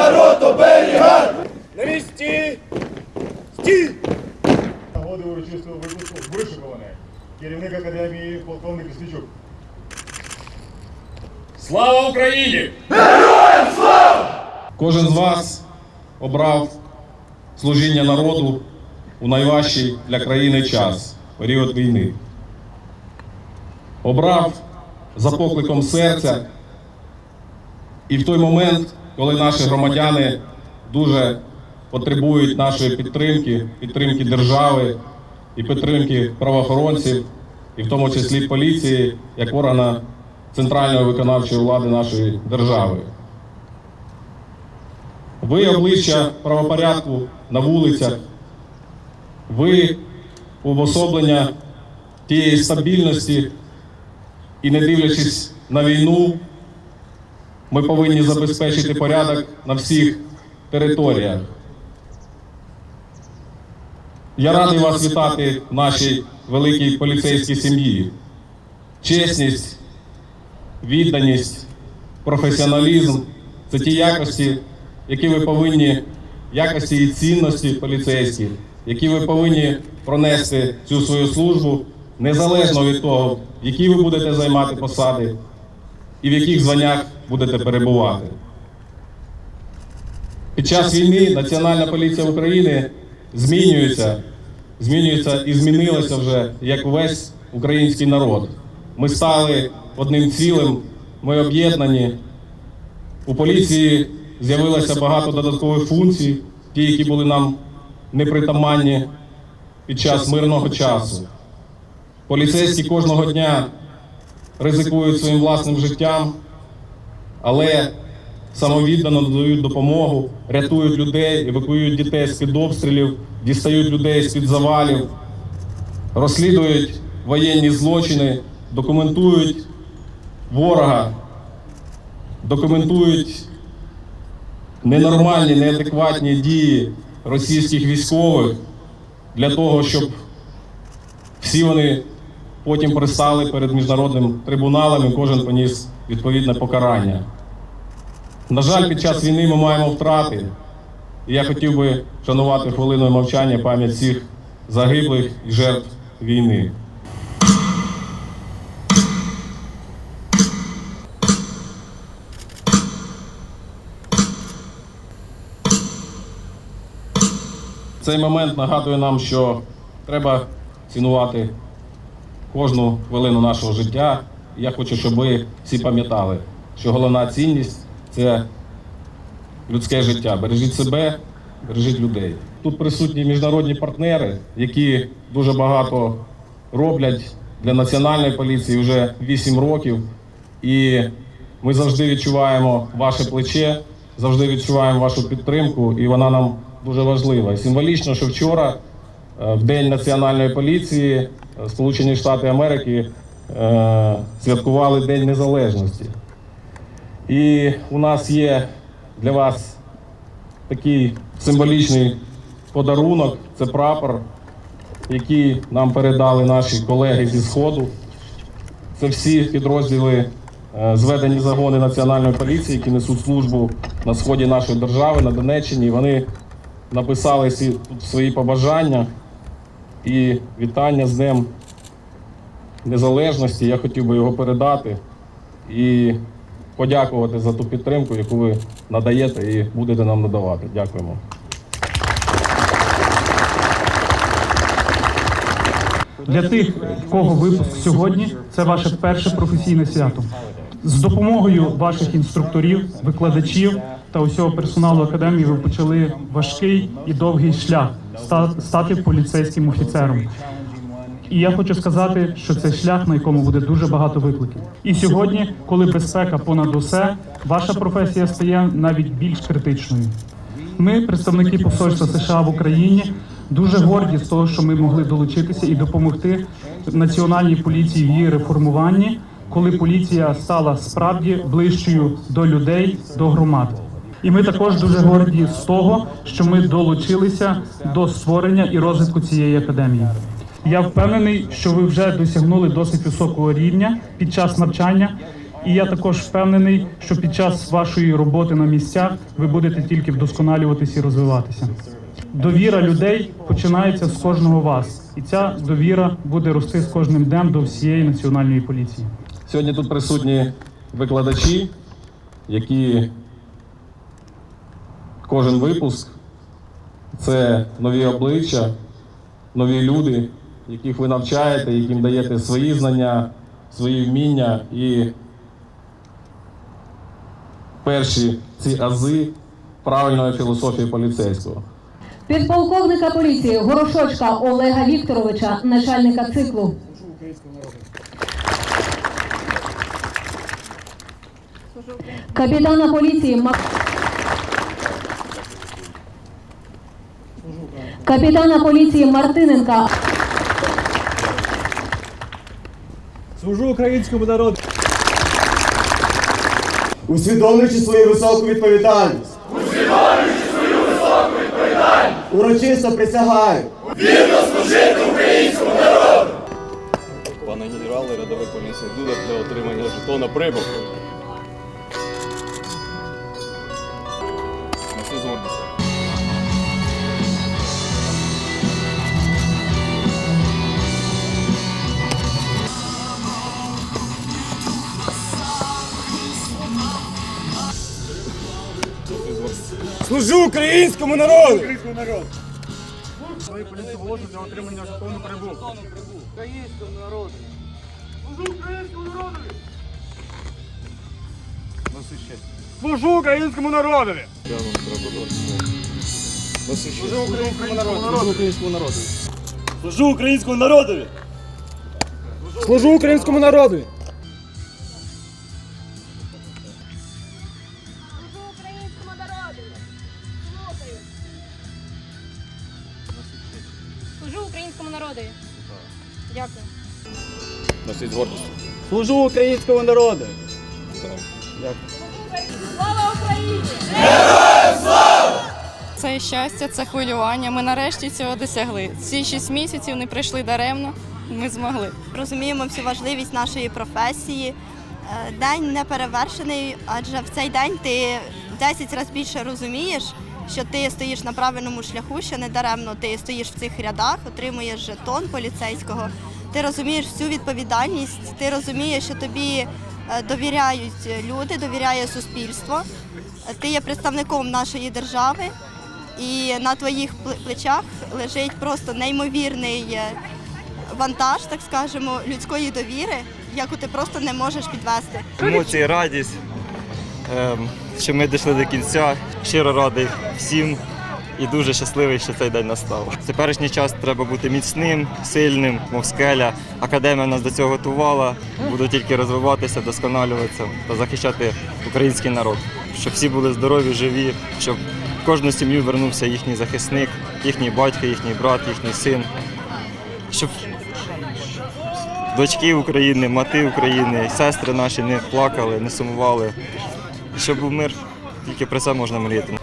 народ оберігати! На місці! Стій! Нагоди урочистого випуску вишикуваний. Керівник академії полковник Лісничук. Слава Україні! Героям слава! Кожен з вас обрав служіння народу у найважчий для країни час, період війни. Обрав за покликом серця і в той момент, коли наші громадяни дуже потребують нашої підтримки, підтримки держави і підтримки правоохоронців, і в тому числі поліції, як органа центральної виконавчої влади нашої держави. Ви обличчя правопорядку на вулицях, ви уособлення тієї стабільності, і не дивлячись на війну, ми повинні забезпечити порядок на всіх територіях. Я радий вас вітати в нашій великій поліцейській сім'ї. Чесність, відданість, професіоналізм це ті якості, які ви повинні, якості і цінності поліцейські, які ви повинні пронести цю свою службу незалежно від того, які ви будете займати посади і в яких званнях будете перебувати. Під час війни Національна поліція України змінюється, змінюється і змінилася вже як увесь український народ. Ми стали одним цілим, ми об'єднані. У поліції з'явилося багато додаткових функцій, ті, які були нам непритаманні під час мирного часу. Поліцейські кожного дня ризикують своїм власним життям, але самовіддано надають допомогу, рятують людей, евакуюють дітей з-під обстрілів, дістають людей з-під завалів, розслідують воєнні злочини, документують ворога, документують ненормальні, неадекватні дії російських військових для того, щоб всі вони потім пристали перед міжнародним трибуналом і кожен поніс відповідне покарання. На жаль, під час війни ми маємо втрати. І я хотів би вшанувати хвилиною мовчання пам'ять всіх загиблих і жертв війни. Цей момент нагадує нам, що треба цінувати кожну хвилину нашого життя. Я хочу, щоб ви всі пам'ятали, що головна цінність це людське життя. Бережіть себе, бережіть людей. Тут присутні міжнародні партнери, які дуже багато роблять для національної поліції вже 8 років. І ми завжди відчуваємо ваше плече, завжди відчуваємо вашу підтримку, і вона нам дуже важлива. І символічно, що вчора, в День національної поліції, е, Сполучені Штати Америки е, святкували День Незалежності. І у нас є для вас такий символічний подарунок це прапор, який нам передали наші колеги зі Сходу. Це всі підрозділи, е, зведені загони Національної поліції, які несуть службу на сході нашої держави, на Донеччині. Вони написали всі тут свої побажання і вітання з Днем Незалежності. Я хотів би його передати і подякувати за ту підтримку, яку ви надаєте і будете нам надавати. Дякуємо. Для тих, в кого випуск сьогодні, це ваше перше професійне свято. З допомогою ваших інструкторів, викладачів та усього персоналу академії ви почали важкий і довгий шлях стати поліцейським офіцером. І я хочу сказати, що це шлях, на якому буде дуже багато викликів. І сьогодні, коли безпека понад усе, ваша професія стає навіть більш критичною. Ми, представники посольства США в Україні, дуже горді з того, що ми могли долучитися і допомогти національній поліції в її реформуванні, коли поліція стала справді ближчою до людей, до громад. І ми також дуже горді з того, що ми долучилися до створення і розвитку цієї академії. Я впевнений, що ви вже досягнули досить високого рівня під час навчання, І я також впевнений, що під час вашої роботи на місцях ви будете тільки вдосконалюватися і розвиватися. Довіра людей починається з кожного вас, і ця довіра буде рости з кожним днем до всієї національної поліції. Сьогодні тут присутні викладачі, які кожен випуск це нові обличчя, нові люди, яких ви навчаєте, яким даєте свої знання, свої вміння і перші ці ази правильної філософії поліцейського. Підполковника поліції Горошочка Олега Вікторовича, начальника циклу. Капітана поліції Мак... Капітана поліції Мартиненка Служу українському народу. усвідомлюючи свою високу відповідальність. Усвідомлюючи свою високу відповідальність. Урочисто присягаю. Вірно служити українському народу. Пане генерале, рядовий поліції Дуда для отримання жетона прибув. Служу українському народу. Служу українському народові. Служу українському народу. Служу українському народові. Служу українському народові. Служу Служу українському народу. Слава Україні! Це щастя, це хвилювання. Ми нарешті цього досягли. Ці шість місяців не прийшли даремно. Ми змогли. розуміємо всю важливість нашої професії. Е, День не перевершений, адже в цей день ти в 10 разів більше розумієш, що ти стоїш на правильному шляху, що не даремно ти стоїш в цих рядах, отримуєш жетон поліцейського. Ти розумієш всю відповідальність, ти розумієш, що тобі е, довіряють люди, довіряє суспільство. Ти є представником нашої держави, і на твоїх плечах лежить просто неймовірний е, вантаж, так скажемо, людської довіри, яку ти просто не можеш підвести. Емоції, радість, ем, що ми дійшли до кінця. Щиро радий всім і дуже щасливий, що цей день настав. В теперішній час треба бути міцним, сильним, мов скеля. Академія нас до цього готувала. Буду тільки розвиватися, досконалюватися та захищати український народ, щоб всі були здорові, живі, щоб в кожну сім'ю вернувся їхній захисник, їхній батько, їхній брат, їхній син. Щоб дочки України, мати України, сестри наші не плакали, не сумували. Щоб був мир, тільки про це можна мріяти.